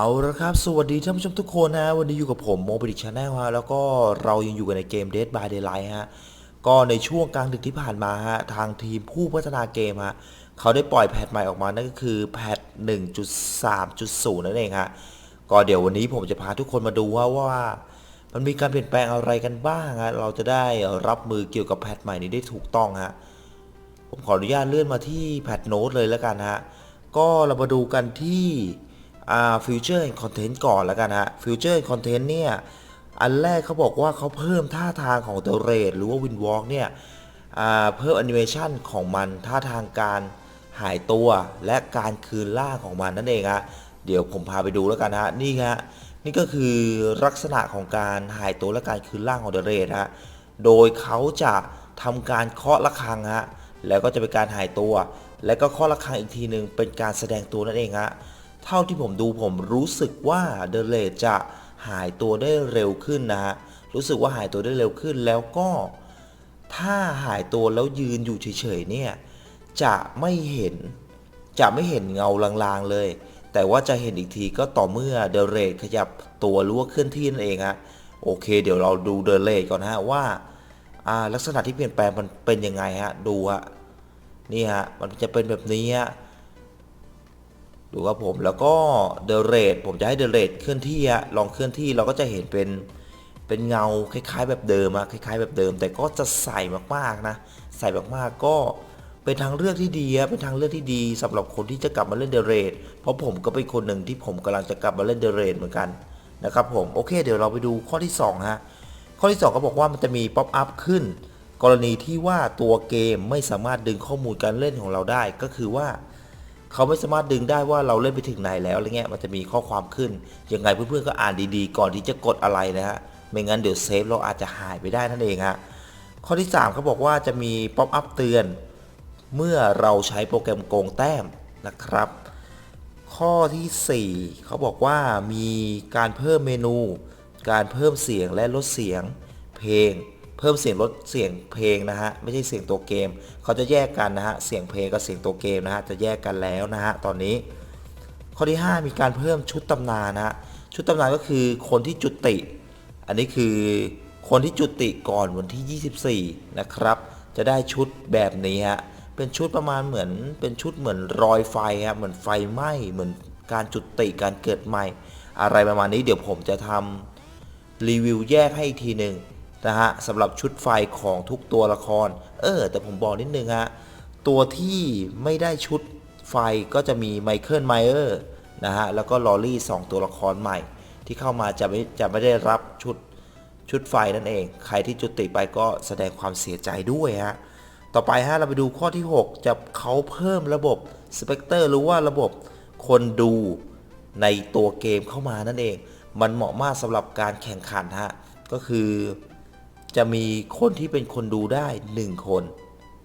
เอาละครับ สวัสดีท่านผู้ชมทุกคนนะ วันนี้อยู่กับผมโมบิดิชาแนลฮะ แล้วก็เรายังอยู่กันในเกม Dead by Daylight ฮะ ก็ในช่วงกลางดึกที่ผ่านมาฮะ ทางทีมผู้พัฒนาเกมฮะ เขาได้ปล่อยแพทใหม่ออกมา นั่นก็คือแพท1.3.0 นั่นเองฮะ ก็เดี๋ยววันนี้ผมจะพาทุกคนมาดูว่าว่า มันมีการเปลี่ยนแปลงอะไรกันบ้างฮะ เราจะได้รับมือเกี่ยวกับแพทใหม่นี้ได้ถูกต้องฮะ ผมขออนุญาตเลื่อนมาที่แพทโน้ตเลยแล้วกันฮะ ก็เรามาดูกันที่ ฟิวเจอร์คอนเทนต์ก่อนแล้วกันฮะฟิวเจอร์คอนเทนต์เนี่ย อันแรกเขาบอกว่าเขาเพิ่มท่าทางของ The Raid หรือว่าวินวอล์กเนี่ยเพิ่มแอนิเมชันของมันท่าทางการหายตัวและการคืนล่าของมันนั่นเองฮะเดี๋ยวผมพาไปดูแล้วกันฮะนี่ฮะนี่ก็คือลักษณะของการหายตัวและการคืนล่างของ The Raid ฮะโดยเขาจะทำการเคาะระฆังฮะแล้วก็จะเป็นการหายตัว แล้วก็เคาะระฆังอีกทีหนึ่งเป็นการแสดงตัวนั่นเองฮะ เท่าที่ผมดูผมรู้สึกว่าเดเลดจะหายตัวได้เร็วขึ้นนะฮะ รู้สึกว่าหายตัวได้เร็วขึ้นแล้วก็ ถ้าหายตัวแล้วยืนอยู่เฉยๆเนี่ย จะไม่เห็น จะไม่เห็นเงาลางๆเลย แต่ว่าจะเห็นอีกทีก็ต่อเมื่อเดเรดขยับตัวหรือว่าเคลื่อนที่นั่นเองฮะ โอเค เดี๋ยวเราดูเดเรดก่อนฮะว่าอ่าลักษณะที่เปลี่ยนแปลงมันเป็นยังไงฮะ ดูฮะ นี่ฮะ มันจะเป็นแบบนี้ฮะ ดูครับผมแล้วก็เดเรทผมจะให้เดเรทเคลื่อนที่อะลองเคลื่อนที่เราก็จะเห็นเป็นเป็นเงาคล้าย ๆ แบบเดิมอะคล้าย ๆ แบบเดิม แต่ก็จะใส่มากๆนะ ใส่มากๆก็เป็นทางเลือกที่ดีอะเป็นทางเลือกที่ดีสำหรับคนที่จะกลับมาเล่นเดเรทเพราะผมก็เป็นคนหนึ่งที่ผมกำลังจะกลับมาเล่นเดเรทเหมือนกันนะครับผมโอเค เดี๋ยวเราไปดูข้อที่2ฮะข้อที่ 2 ก็บอกว่ามันจะมีป๊อปอัพขึ้น กรณีที่ว่าตัวเกมไม่สามารถดึงข้อมูลการเล่นของเราได้ก็คือว่า เขาไม่สามารถดึงได้ว่าเราเล่นไปถึงไหนแล้วอะไรเงี้ยมันจะมีข้อความขึ้น ยังไงเพื่อนๆก็อ่านดีๆ ก่อนที่จะกดอะไรนะฮะไม่งั้นเดี๋ยวเซฟเราอาจจะหายไปได้นั่นเองฮะข้อที่3เขาบอกว่าจะมีป๊อปอัพเตือน เมื่อเราใช้โปรแกรมโกงแต้มนะครับ ข้อทีสี่4 เขาบอกว่ามีการเพิ่มเมนู การเพิ่มเสียงและลดเสียง เพลง เพิ่มเสียงลดเสียงเพลงนะฮะไม่ใช่เสียงตัวเกม เขาจะแยกกันนะฮะเสียงเพลงกับเสียงตัวเกมนะฮะจะแยกกันแล้วนะฮะตอนนี้ ข้อที่ 5 มีการเพิ่มชุดตำนานนะฮะชุดตำนานก็คือคนที่จุติ อันนี้คือคนที่จุติก่อนวันที่ 24 นะครับ จะได้ชุดแบบนี้ฮะเป็นชุดประมาณเหมือนเป็นชุดเหมือนรอยไฟฮะเหมือนไฟไหม้เหมือนการจุติการเกิดใหม่ อะไรประมาณนี้เดี๋ยวผมจะทำรีวิวแยกให้อีกทีหนึ่ง นะฮะสำหรับชุดไฟของทุกตัวละคร เออ แต่ผมบอกนิดนึงฮะ ตัวที่ไม่ได้ชุดไฟก็จะมีไมเคิลไมเออร์นะฮะ แล้วก็ลอรี่2ตัวละครใหม่ ที่เข้ามาจะไม่จะไม่ได้รับชุดชุดไฟนั่นเอง ใครที่จุติไปก็แสดงความเสียใจด้วยฮะ ต่อไปฮะเราไปดูข้อที่ 6 จะเขาเพิ่มระบบสเปกเตอร์หรือว่าระบบคนดูในตัวเกมเข้ามานั่นเอง มันเหมาะมากสำหรับการแข่งขันฮะ ก็คือ จะมีคนที่เป็นคนดูได้ 1 คน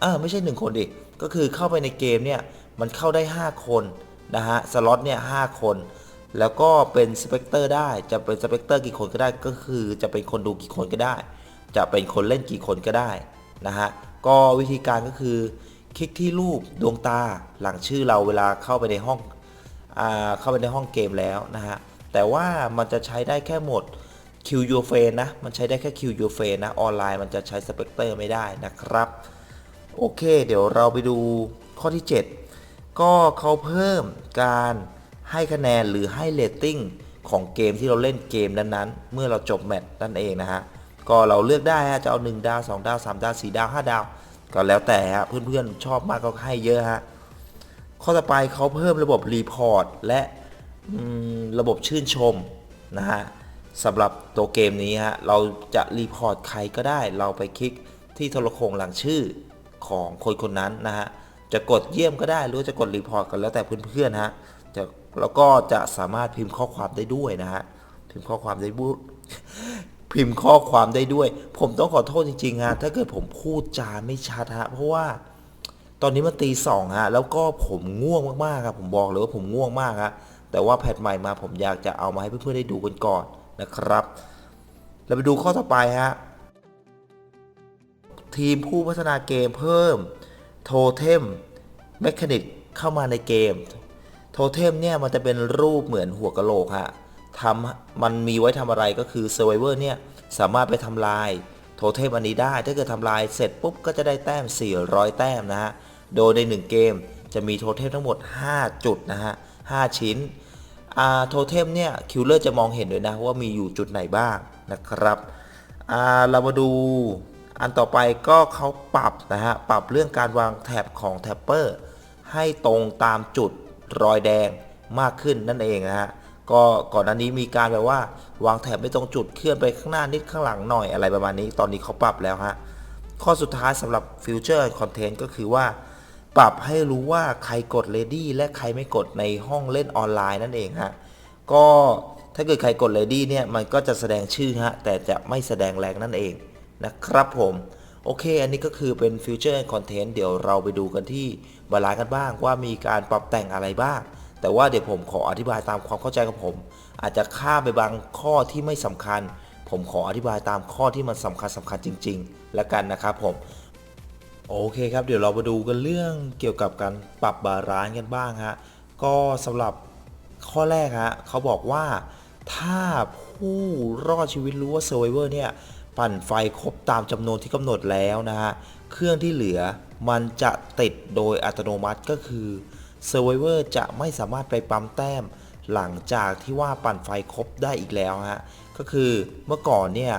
เออไม่ใช่ 1 คนดิ ก็คือเข้าไปในเกมเนี่ย มันเข้าได้ 5 คนนะฮะ สล็อตเนี่ยหคน แล้วก็เป็นสเปกเตอร์ได้ จะเป็นสเปกเตอร์กี่คนก็ได้ ก็คือจะเป็นคนดูกี่คนก็ได้ จะเป็นคนเล่นกี่คนก็ได้นะฮะ ก็วิธีการก็คือคลิกที่รูปดวงตาหลังชื่อเราเวลาเข้าไปในห้องอ่าเข้าไปในห้องเกมแล้วนะฮะ แต่ว่ามันจะใช้ได้แค่หมด คิวยูเฟนนะ มันใช้ได้แค่คิวยูเฟนนะ ออนไลน์มันจะใช้สเปกเตอร์ไม่ได้นะครับ โอเค เดี๋ยวเราไปดูข้อที่ 7 ก็เขาเพิ่มการให้คะแนนหรือให้เรตติ้งของเกมที่เราเล่นเกมนั้นๆ เมื่อเราจบแมตช์นั่นเองนะฮะ ก็เราเลือกได้ฮะ จะเอา 1 ดาว 2 ดาว 3 ดาว 4 ดาว 5 ดาว ก็แล้วแต่ฮะ เพื่อนๆ ชอบมากก็ให้เยอะฮะ ข้อต่อไปเขาเพิ่มระบบรีพอร์ตและระบบชื่นชมนะฮะ สำหรับตัวเกมนี้ฮะเราจะรีพอร์ตใครก็ได้ เราไปคลิกที่โทรโขงหลังชื่อของคนคนนั้นนะฮะจะกดเยี่ยมก็ได้หรือจะกดรีพอร์ตกันแล้วแต่เพื่อนๆฮะจะแล้วก็จะสามารถพิมพ์ข้อความได้ด้วยนะฮะพิมพ์ข้อความได้บุพิมพ์ข้อความได้ด้วย ผมต้องขอโทษจริงๆฮะถ้าเกิดผมพูดจาไม่ชัดฮะเพราะว่าตอนนี้มันตีสองฮะแล้วก็ผมง่วงมากๆครับผมบอกเลยว่าผมง่วงมากฮะแต่ว่าแพทใหม่มาผมอยากจะเอามาให้เพื่อนๆได้ดูกันก่อน นะครับ เราไปดูข้อต่อไปฮะ ทีมผู้พัฒนาเกมเพิ่มโทเทมแมคานิกเข้ามาในเกม โทเทมเนี่ยมันจะเป็นรูปเหมือนหัวกะโหลกฮะทำมันมีไว้ทำอะไรก็คือเซอร์ไวเวอร์เนี่ยสามารถไปทำลายโทเทมอันนี้ได้ถ้าเกิดทำลายเสร็จปุ๊บก็จะได้แต้ม 400 แต้มนะฮะ โดยใน 1 เกมจะมีโทเทมทั้งหมด 5 จุดนะฮะ 5 ชิ้น อ่าโทเทมเนี่ยคิลเลอร์จะมองเห็นด้วยนะว่ามีอยู่จุดไหนบ้างนะครับอ่าเรามาดูอันต่อไปก็เขาปรับนะฮะปรับเรื่องการวางแท็บของแท็ปเปอร์ให้ตรงตามจุดรอยแดงมากขึ้นนั่นเองนะฮะก็ก่อนหน้านี้มีการแบบว่าวางแถบไม่ตรงจุดเคลื่อนไปข้างหน้านิดข้างหลังหน่อยอะไรประมาณนี้ ตอนนี้เขาปรับแล้วฮะข้อสุดท้ายสำหรับ Future Content ก็คือว่า ปรับให้รู้ว่าใครกด Ready และใครไม่กดในห้องเล่นออนไลน์นั่นเองฮะก็ถ้าเกิดใครกด Ready เนี่ยมันก็จะแสดงชื่อฮะแต่จะไม่แสดงแรงนั่นเองนะครับผมโอเค อันนี้ก็คือเป็น Future and Content เดี๋ยวเราไปดูกันที่บาลานซ์กันบ้างว่ามีการปรับแต่งอะไรบ้าง แต่ว่าเดี๋ยวผมขออธิบายตามความเข้าใจของผม อาจจะข้ามไปบางข้อที่ไม่สำคัญ ผมขออธิบายตามข้อที่มันสำคัญสำคัญจริง ๆ แล้วกันนะครับผม โอเคครับเดี๋ยวเรามาดูกันเรื่องเกี่ยวกับการปรับบาลานซ์กันบ้างฮะก็สำหรับข้อแรกฮะเขาบอกว่าถ้าผู้รอดชีวิตรู้ว่า Survivor เนี่ยปั่นไฟครบตามจำนวนที่กำหนดแล้วนะฮะเครื่องที่เหลือมันจะติดโดยอัตโนมัติก็คือ Survivor จะไม่สามารถไปปั๊มแต้ม หลังจากที่ว่าปั่นไฟครบได้อีกแล้วฮะก็คือเมื่อก่อนเนี่ย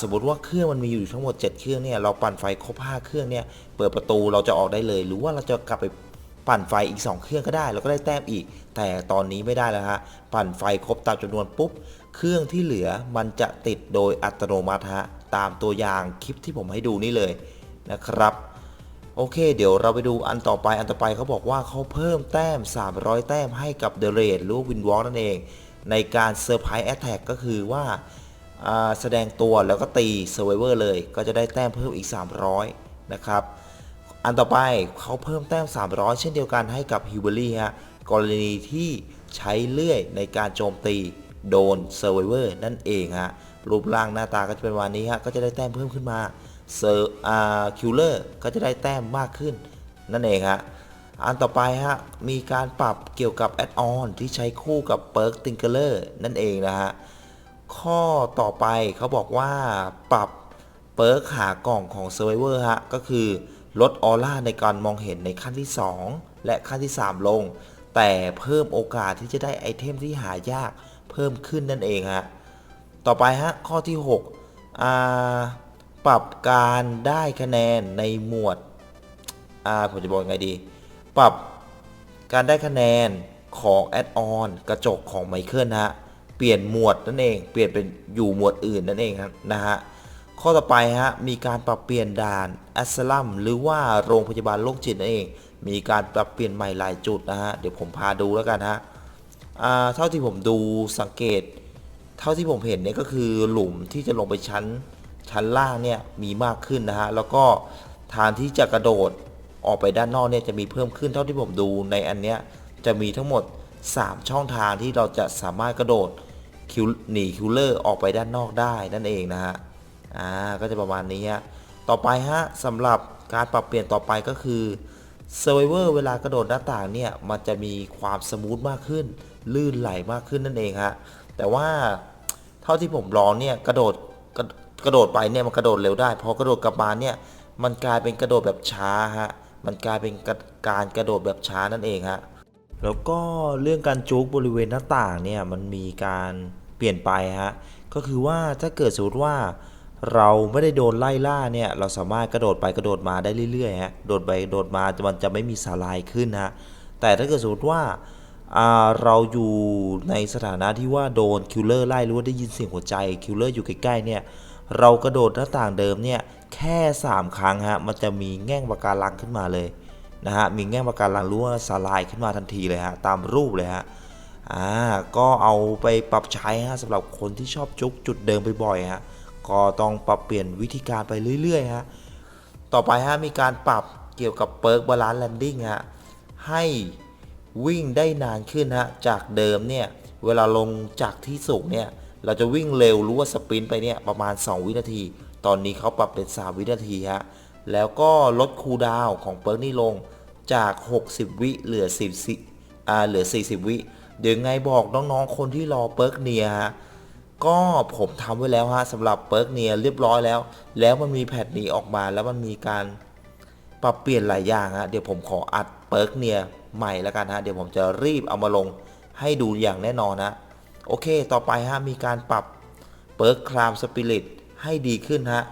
สมมติว่าเครื่องมันมีอยู่ทั้งหมด 7 เครื่องเนี่ยเราปั่นไฟครบ5เครื่องเนี่ยเปิดประตูเราจะออกได้เลย หรือว่าเราจะกลับไปปั่นไฟอีก 2 เครื่องก็ได้เราก็ได้แต้มอีก แต่ตอนนี้ไม่ได้แล้วฮะปั่นไฟครบตามจำนวนปุ๊บ เครื่องที่เหลือมันจะติดโดยอัตโนมัติฮะตามตัวอย่างคลิปที่ผมให้ดูนี่เลยนะครับโอเค เดี๋ยวเราไปดูอันต่อไปอันต่อไปเขาบอกว่าเขาเพิ่มแต้ม 300 แต้มให้กับเดเรดหรือวินวอลนั่นเอง ในการเซอร์ไพรส์แอตแทกก็คือว่า แสดงตัวแล้วก็ตีเซอร์ไวเวอร์เลย ก็จะได้แต้มเพิ่มอีก 300 นะครับ อันต่อไปเขาเพิ่มแต้ม 300 เช่นเดียวกันให้กับฮิวเบอรี่ฮะกรณีที่ใช้เลื่อยในการโจมตีโดนเซอร์ไวเวอร์นั่นเองฮะรูปร่างหน้าตาก็จะเป็นวันนี้ฮะก็จะได้แต้มเพิ่มขึ้นมาเซอร์อ่าคิลเลอร์ก็จะได้แต้มมากขึ้น นั่นเองฮะอันต่อไปฮะมีการปรับเกี่ยวกับแอดออนที่ใช้คู่กับเปิร์กติงเกอร์นั่นเองนะฮะ ข้อต่อไปเขาบอกว่าปรับเปิร์กหากล่องของ Survivor ฮะ ก็คือลดออร่าในการมองเห็นในขั้นที่ 2 และขั้นที่ 3 ลง แต่เพิ่มโอกาสที่จะได้ไอเทมที่หายากเพิ่มขึ้นนั่นเองฮะ ต่อไปฮะ ข้อที่6อ่าปรับการได้คะแนนในหมวดอ่าผมจะบอกไงดี ปรับการได้คะแนนของแอดออนกระจกของไมเคิลนะฮะ เปลี่ยนหมวดนั่นเองเปลี่ยนเป็นอยู่หมวดอื่นนั่นเองครับนะฮะข้อต่อไปฮะมีการปรับเปลี่ยนด่านแอสลัมหรือว่าโรงพยาบาลโรคจิตนั่นเอง มีการปรับเปลี่ยนใหม่หลายจุดนะฮะเดี๋ยวผมพาดูแล้วกันฮะอ่าเท่าที่ผมดูสังเกต เท่าที่ผมเห็นเนี่ยก็คือหลุมที่จะลงไปชั้นชั้นล่างเนี่ยมีมากขึ้นนะฮะแล้วก็ทางที่จะกระโดดออกไปด้านนอกเนี่ยจะมีเพิ่มขึ้นเท่าที่ผมดูในอันเนี้ยจะมีทั้งหมด 3 ช่องทางที่เราจะสามารถกระโดด คิวหนีคิวเลอร์ออกไปด้านนอกได้นั่นเองนะฮะ อ่า ก็จะประมาณนี้ฮะ ต่อไปฮะสำหรับการปรับเปลี่ยนต่อไปก็คือ Survivor เวลากระโดดหน้าต่างเนี่ยมันจะมีความสมูทมากขึ้น ลื่นไหลมากขึ้นนั่นเองฮะ แต่ว่าเท่าที่ผมลองเนี่ยกระโดดกระกระโดดไปเนี่ยมันกระโดดเร็วได้ พอกระโดดกลับมาเนี่ยมันกลายเป็นกระโดดแบบช้าฮะ มันกลายเป็นกระการกระโดดแบบช้านั่นเองฮะ แล้วก็เรื่องการจุกบริเวณหน้าต่างเนี่ยมันมีการเปลี่ยนไปฮะก็คือว่าถ้าเกิดสมมติว่าเราไม่ได้โดนไล่ล่าเนี่ยเราสามารถกระโดดไปกระโดดมาได้เรื่อยๆฮะโดดไปโดดมามันจะไม่มีสาลายขึ้นฮะแต่ถ้าเกิดสมมติว่าอ่าเราอยู่ในสถานะที่ว่าโดนคิลเลอร์ไล่หรือว่าได้ยินเสียงหัวใจคิลเลอร์อยู่ใกล้ๆเนี่ยเรากระโดดหน้าต่างเดิมเนี่ยแค่ 3 ครั้งฮะมันจะมีแง่งปะการังขึ้นมาเลย นะฮะมีแง่งปะการลังรู้ว่าสาลายขึ้นมาทันทีเลยฮะตามรูปเลยฮะอ่าก็เอาไปปรับใช้ฮะสำหรับคนที่ชอบจุกจุดเดิมบ่อยๆฮะก็ต้องปรับเปลี่ยนวิธีการไปเรื่อยๆฮะต่อไปฮะมีการปรับเกี่ยวกับเปิร์กบาลานซ์แลนดิ้งฮะให้วิ่งได้นานขึ้นฮะจากเดิมเนี่ยเวลาลงจากที่สูงเนี่ยเราจะวิ่งเร็วหรือว่าสปรินต์ไปเนี่ยประมาณ 2 วินาที ตอนนี้เขาปรับเป็น 3 วินาทีฮะ แล้วก็ลดคูลดาวของเปิร์กนี่ลงจาก 60 วิเหลือ 10อ่าเหลือ 40 วิเดี๋ยวไงบอกน้องๆคนที่รอเปิร์กเนียฮะก็ผมทำไว้แล้วฮะสำหรับเปิร์กเนียเรียบร้อยแล้ว แล้วมันมีแพทนี้ออกมาแล้วมันมีการปรับเปลี่ยนหลายอย่างฮะเดี๋ยวผมขออัดเปิร์กเนียใหม่แล้วกันฮะเดี๋ยวผมจะรีบเอามาลงให้ดูอย่างแน่นอนนะโอเค ต่อไปฮะมีการปรับเปิร์กครามสปิริตให้ดีขึ้นฮะ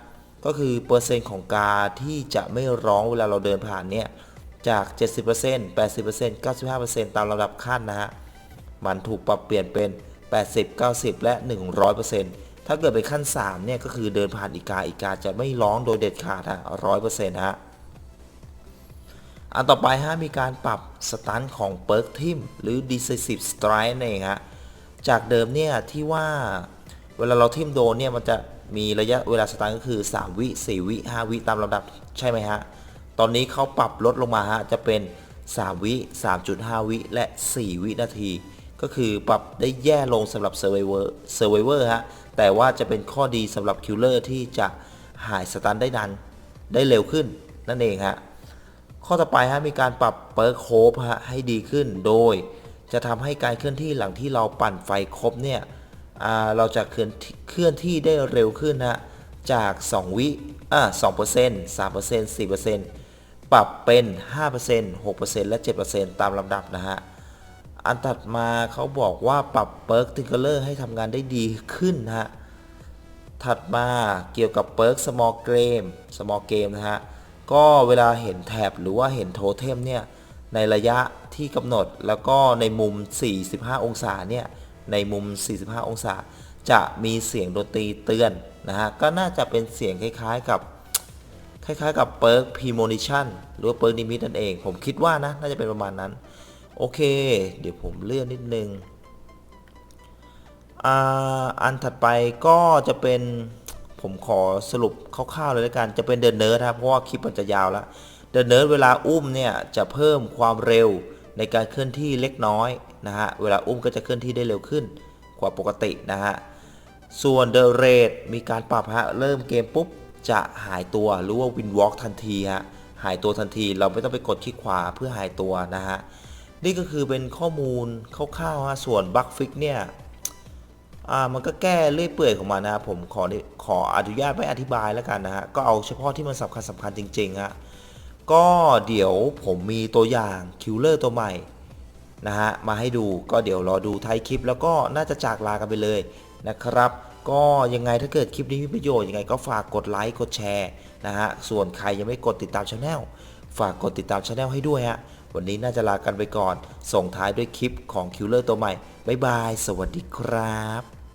ก็คือเปอร์เซ็นต์ของกาที่จะไม่ร้องเวลาเราเดินผ่านเนี่ยจาก 70% 80% 95%ตามลำดับขั้นนะฮะ มันถูกปรับเปลี่ยนเป็น 80 90 และ 100%ถ้าเกิดเป็นขั้น 3 เนี่ยก็คือเดินผ่านอีกาอีกาจะไม่ร้องโดยเด็ดขาดฮะ100%ฮะ อันต่อไปฮะมีการปรับสตันของเปิร์กทิมหรือ decisive strike นั่นเองฮะ จากเดิมเนี่ยที่ว่า เวลาเราทิมโดนเนี่ยมันจะมีระยะเวลาสตันก็คือ 3 วิ 4 วิ 5 วิตามลำดับใช่ไหมฮะ ตอนนี้เขาปรับลดลงมาฮะจะเป็น 3 วิ 3.5 วิและ 4 วินาที ก็คือปรับได้แย่ลงสำหรับ Survivor Survivor ฮะ แต่ว่าจะเป็นข้อดีสำหรับ Killer ที่จะหายสตันได้นานได้เร็วขึ้นนั่นเองฮะ ข้อต่อไปฮะมีการปรับเปิร์คโคบฮะให้ดีขึ้นโดย จะทำให้การเคลื่อนที่หลังที่เราปั่นไฟครบเนี่ย เราจะเคลื่อนที่เคลื่อนที่ได้เร็วขึ้นฮะจาก 2 วิอ่า2% 3% 4%ปรับเป็น 5% 6%และ 7%ตามลำดับนะฮะ อันถัดมาเขาบอกว่าปรับเปิร์กทิงเกอร์เลอร์ให้ทำงานได้ดีขึ้นนะฮะ ถัดมาเกี่ยวกับเปิร์ก small game small game นะฮะ ก็เวลาเห็นแท็บหรือว่าเห็นโทเทมเนี่ย ในระยะที่กำหนดแล้วก็ในมุม 45 องศาเนี่ย ในมุม 45 องศา จะมีเสียงดนตรีเตือนนะฮะ ก็น่าจะเป็นเสียงคล้ายๆกับ คล้ายๆกับเปิร์ก premonition หรือว่าเปิร์กนิมิตนั่นเอง ผมคิดว่านะ น่าจะเป็นประมาณนั้น โอเค เดี๋ยวผมเลื่อนนิดนึงอ่าอันถัดไปก็จะเป็นผมขอสรุปคร่าวๆเลยแล้วกัน จะเป็นเดินเนิร์ดครับ เพราะว่าคลิปมันจะยาวแล้ว เดินเนิร์ดเวลาอุ้มเนี่ยจะเพิ่มความเร็ว ในการเคลื่อนที่เล็กน้อยนะฮะ เวลาอุ้มก็จะเคลื่อนที่ได้เร็วขึ้นกว่าปกตินะฮะ ส่วนเด e r เร e มีการปรับฮะ เริ่มเกมปุ๊บจะหายตัวหรือว่าวินวอล์กทันทีฮะ หายตัวทันทีเราไม่ต้องไปกดคลิกขวาเพื่อหายตัวนะฮะ นี่ก็คือเป็นข้อมูลคร่าวๆฮะ ส่วนบัคฟิกเนี่ยอ่ามันก็แก้เรื่อยเปื่อยของมันนะผมขอขออนุญาตไม่อธิบายแล้วกันนะฮะ ก็เอาเฉพาะที่มันสำคัญสำคัญจริงๆฮะ ก็เดี๋ยวผมมีตัวอย่างคิวเลอร์ตัวใหม่นะฮะมาให้ดูก็เดี๋ยวรอดูท้ายคลิป แล้วก็น่าจะจากลากันไปเลยนะครับ ก็ยังไงถ้าเกิดคลิปนี้มีประโยชน์ยังไงก็ฝากกดไลค์กดแชร์นะฮะส่วนใครยังไม่กดติดตามช anel ฝากกดติดตามช anel ให้ด้วยฮะวันนี้น่าจะลากันไปก่อน ส่งท้ายด้วยคลิปของคิวเลอร์ตัวใหม่บ๊ายบาย สวัสดีครับ